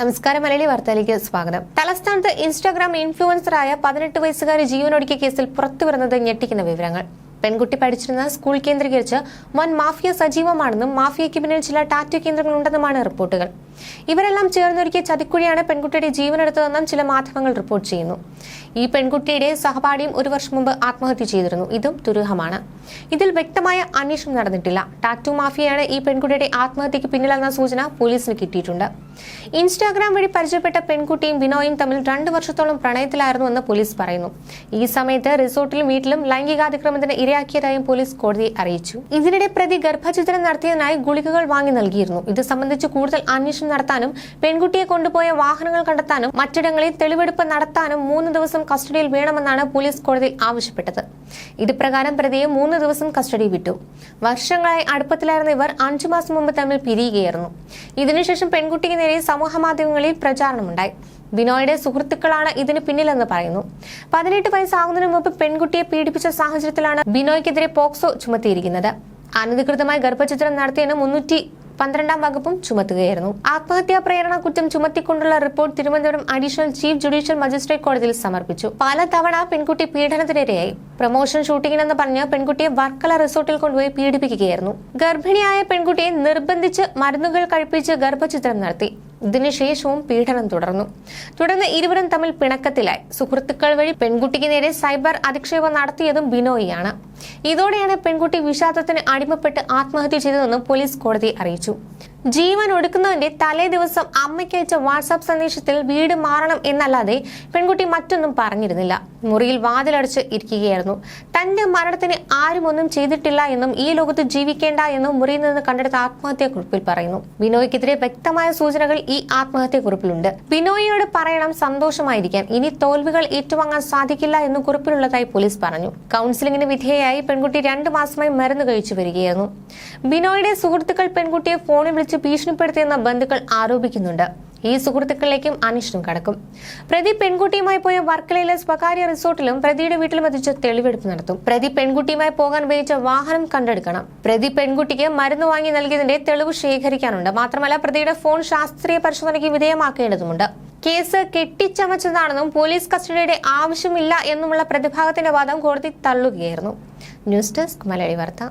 നമസ്കാരം. മലയാളി വാർത്തയിലേക്ക് സ്വാഗതം. തലസ്ഥാനത്ത് ഇൻസ്റ്റാഗ്രാം ഇൻഫ്ലുവൻസറായ പതിനെട്ട് വയസ്സുകാരി ജീവനൊടുക്കിയ കേസിൽ പുറത്തുവരുന്നത് ഞെട്ടിക്കുന്ന വിവരങ്ങൾ. പെൺകുട്ടി പഠിച്ചിരുന്ന സ്കൂൾ കേന്ദ്രീകരിച്ച് വൻ മാഫിയ സജീവമാണെന്നും മാഫിയയ്ക്ക് പിന്നിൽ ചില ടാറ്റു കേന്ദ്രങ്ങളുണ്ടെന്നുമാണ് റിപ്പോർട്ടുകൾ. ഇവരെല്ലാം ചേർന്നൊരുക്കിയ ചതിക്കുഴിയാണ് പെൺകുട്ടിയുടെ ജീവനെടുത്തതെന്നും ചില മാധ്യമങ്ങൾ റിപ്പോർട്ട് ചെയ്യുന്നു. ഈ പെൺകുട്ടിയുടെ സഹപാഠിയും ഒരു വർഷം മുമ്പ് ആത്മഹത്യ ചെയ്തിരുന്നു. ഇതും ദുരൂഹമാണ്. ഇതിൽ വ്യക്തമായ അന്വേഷണം നടന്നിട്ടില്ല. ടാറ്റു മാഫിയയാണ് ഈ പെൺകുട്ടിയുടെ ആത്മഹത്യക്ക് പിന്നിലെന്ന സൂചന പോലീസിന് കിട്ടിയിട്ടുണ്ട്. ഇൻസ്റ്റാഗ്രാം വഴി പരിചയപ്പെട്ട പെൺകുട്ടിയും ബിനോയും തമ്മിൽ രണ്ടു വർഷത്തോളം പ്രണയത്തിലായിരുന്നുവെന്ന് പോലീസ് പറയുന്നു. ഈ സമയത്ത് റിസോർട്ടിലും വീട്ടിലും ലൈംഗികാതിക്രമത്തിന് ഇരയാക്കിയതായും പോലീസ് കോടതിയെ അറിയിച്ചു. ഇതിനിടെ പ്രതി ഗർഭചിത്രം നടത്തിയതിനായി ഗുളികകൾ വാങ്ങി നൽകിയിരുന്നു. ഇത് സംബന്ധിച്ച് കൂടുതൽ അന്വേഷണം നടത്താനും പെൺകുട്ടിയെ കൊണ്ടുപോയ വാഹനങ്ങൾ കണ്ടെത്താനും മറ്റിടങ്ങളിൽ തെളിവെടുപ്പ് നടത്താനും മൂന്ന് ദിവസം കസ്റ്റഡിയിൽ വേണമെന്നാണ് പോലീസ് കോടതിയിൽ ആവശ്യപ്പെട്ടത്. ഇത് പ്രകാരം പ്രതിയെ മൂന്ന് ദിവസം കസ്റ്റഡി വിട്ടു. വർഷങ്ങളായി അടുപ്പത്തിലായിരുന്ന ഇവർ അഞ്ചു മാസം മുമ്പ് തമ്മിൽ പിരിയുകയായിരുന്നു. ഇതിനുശേഷം പെൺകുട്ടിക്ക് നേരെ സമൂഹ മാധ്യമങ്ങളിൽ പ്രചാരണമുണ്ടായി. ബിനോയുടെ സുഹൃത്തുക്കളാണ് ഇതിന് പിന്നിലെന്ന് പറയുന്നു. പതിനെട്ട് വയസ്സാകുന്നതിന് മുമ്പ് പെൺകുട്ടിയെ പീഡിപ്പിച്ച സാഹചര്യത്തിലാണ് ബിനോയ്ക്കെതിരെ പോക്സോ ചുമത്തിയിരിക്കുന്നത്. അനധികൃതമായി ഗർഭചിത്രം നടത്തിയതിന് മുന്നൂറ്റി പന്ത്രണ്ടാം വകുപ്പും ചുമത്തുകയായിരുന്നു. ആത്മഹത്യാ പ്രേരണ കുറ്റം ചുമത്തിക്കൊണ്ടുള്ള report Thiruvananthapuram additional chief judicial magistrate കോടതിയിൽ സമർപ്പിച്ചു. പലതവണ പെൺകുട്ടി പീഡനത്തിനിരയായി. പ്രൊമോഷൻ ഷൂട്ടിങ്ങിനെന്ന് പറഞ്ഞ് പെൺകുട്ടിയെ വർക്കല റിസോർട്ടിൽ കൊണ്ടുപോയി പീഡിപ്പിക്കുകയായിരുന്നു. ഗർഭിണിയായ പെൺകുട്ടിയെ നിർബന്ധിച്ച് മരുന്നുകൾ കഴിപ്പിച്ച് ഗർഭചിത്രം നടത്തി. ഇതിനുശേഷവും പീഡനം തുടർന്നു. തുടർന്ന് ഇരുവരും തമ്മിൽ പിണക്കത്തിലായി. സുഹൃത്തുക്കൾ വഴി പെൺകുട്ടിക്ക് നേരെ സൈബർ അധിക്ഷേപം നടത്തിയതും ബിനോയിയാണ്. ഇതോടെയാണ് പെൺകുട്ടി വിഷാദത്തിന് അടിമപ്പെട്ട് ആത്മഹത്യ ചെയ്തതെന്നും പോലീസ് കോടതി അറിയിച്ചു. ജീവൻ ഒടുക്കുന്നതിന്റെ തലേ ദിവസം അമ്മയ്ക്ക് അയച്ച വാട്സാപ്പ് സന്ദേശത്തിൽ വീട് മാറണം എന്നല്ലാതെ പെൺകുട്ടി മറ്റൊന്നും പറഞ്ഞിരുന്നില്ല. മുറിയിൽ വാതിലടച്ച് ഇരിക്കുകയായിരുന്നു. തന്റെ മരണത്തിന് ആരും ഒന്നും ചെയ്തിട്ടില്ല എന്നും ഈ ലോകത്ത് ജീവിക്കേണ്ട എന്നും മുറിയിൽ നിന്ന് കണ്ടെടുത്ത ആത്മഹത്യാക്കുറിപ്പിൽ പറയുന്നു. ബിനോയ്ക്കെതിരെ വ്യക്തമായ സൂചനകൾ ഈ ആത്മഹത്യാക്കുറിപ്പിലുണ്ട്. ബിനോയിയോട് പറയണം സന്തോഷമായിരിക്കാൻ. ഇനി തോൽവികൾ ഏറ്റുവാങ്ങാൻ സാധിക്കില്ല എന്നും കുറിപ്പിലുള്ളതായി പോലീസ് പറഞ്ഞു. കൗൺസിലിംഗിന് വിധേയയായി പെൺകുട്ടി രണ്ടു മാസമായി മരുന്ന് കഴിച്ചു വരികയായിരുന്നു. ബിനോയുടെ സുഹൃത്തുക്കൾ പെൺകുട്ടിയെ ഫോണിൽ വിളിച്ച് ഭീഷണിപ്പെടുത്തിയെന്ന ബന്ധുക്കൾ ആരോപിക്കുന്നുണ്ട്. ഈ സുഹൃത്തുക്കളിലേക്കും അന്വേഷണം കടക്കും. പ്രതി പെൺകുട്ടിയുമായി പോയ വർക്കലയിലെ സ്വകാര്യ റിസോർട്ടിലും പ്രതിയുടെ വീട്ടിലും എത്തിച്ച് തെളിവെടുപ്പ് നടത്തും. പ്രതി പെൺകുട്ടിയുമായി പോകാൻ ഉപയോഗിച്ച വാഹനം കണ്ടെടുക്കണം. പ്രതി പെൺകുട്ടിക്ക് മരുന്ന് വാങ്ങി നൽകിയതിന്റെ തെളിവ് ശേഖരിക്കാനുണ്ട്. മാത്രമല്ല പ്രതിയുടെ ഫോൺ ശാസ്ത്രീയ പരിശോധനയ്ക്ക് വിധേയമാക്കേണ്ടതുണ്ട് കേസ് കെട്ടിച്ചമച്ചതാണെന്നും പോലീസ് കസ്റ്റഡിയുടെ ആവശ്യമില്ല എന്നുമുള്ള പ്രതിഭാഗത്തിന്റെ വാദം കോടതി തള്ളുകയായിരുന്നു. ന്യൂസ് ഡെസ്ക് മലയാളി വാർത്ത.